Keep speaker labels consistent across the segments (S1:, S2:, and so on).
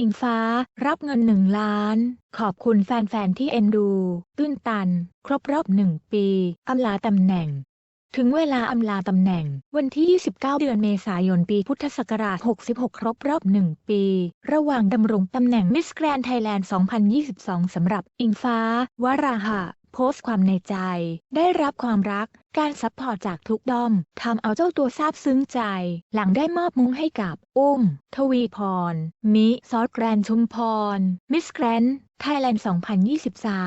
S1: อิงฟ้ารับเงินหนึ่งล้าน ขอบคุณแฟน ๆ ที่เอ็นดู ตื้นตัน ครบรอบหนึ่งปีอำลาตำแหน่ง ถึงเวลาอำลาตำแหน่ง วันที่ 29 เดือนเมษายนปีพุทธศักราช 66 ครบรอบ1ปี ระหว่างดำรงตำแหน่งมิสแกรนไทยแลนด์ 2022 สำหรับอิงฟ้าวราหะ โพสต์ความในใจ ได้รับความรัก การซัพพอร์ตจากทุกด้อมทำเอาเจ้าตัวซาบซึ้งใจ หลังได้มอบมุ้งให้กับ อุ้ม ทวีพร มิซอสแกรนชุมพร มิสแกรนไทยแลนด์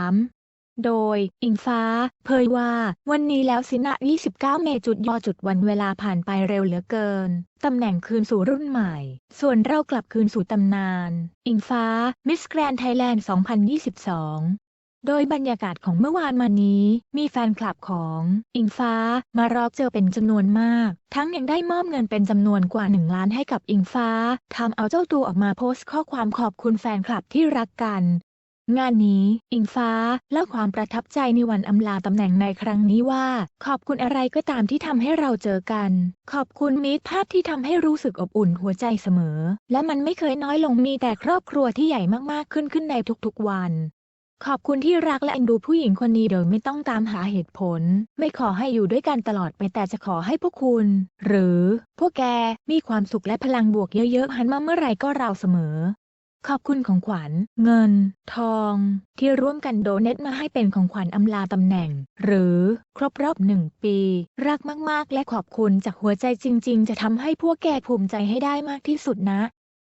S1: 2023โดย อิงฟ้า เผยว่า วันนี้แล้วสินะ 29 เมจุดยอจุดวันเวลาผ่านไปเร็วเหลือเกิน ตำแหน่งคืนสู่รุ่นใหม่ ส่วนเรากลับคืนสู่ตำนาน อิงฟ้า มิสแกรนไทยแลนด์ 2022 โดยบรรยากาศของเมื่อวานมานี้มีแฟนคลับของอิงฟ้ามารอเจอเป็นจำนวนมาก ทั้งยังได้มอบเงินเป็นจำนวนกว่า 1 ล้านให้กับอิงฟ้าทำเอาเจ้าตัวออกมาโพสต์ข้อความขอบคุณแฟนคลับที่รักกัน งานนี้ อิงฟ้าเล่าความประทับใจในวันอำลาตำแหน่งในครั้งนี้ว่า ขอบคุณอะไรก็ตามที่ทำให้เราเจอกัน ขอบคุณมิตรภาพที่ทำให้รู้สึกอบอุ่นหัวใจเสมอ และมันไม่เคยน้อยลงมีแต่ครอบครัวที่ใหญ่มากๆขึ้นขึ้นในทุกๆวัน ขอบคุณที่รักและเอ็นดูผู้หญิงคนนี้โดยไม่ต้องตามหาเหตุผล ไม่ขอให้อยู่ด้วยกันตลอดไปแต่จะขอให้พวกคุณ หรือ พวกแกมีความสุขและพลังบวกเยอะๆหันมาเมื่อไหร่ก็เราเสมอ ขอบคุณของขวัญ เงิน ทอง ที่ร่วมกันโดเนตมาให้เป็นของขวัญอำลาตำแหน่ง หรือครบรอบหนึ่งปี รักมากๆ และขอบคุณจากหัวใจจริง ๆ จะทำให้พวกแกภูมิใจให้ได้มากที่สุดนะ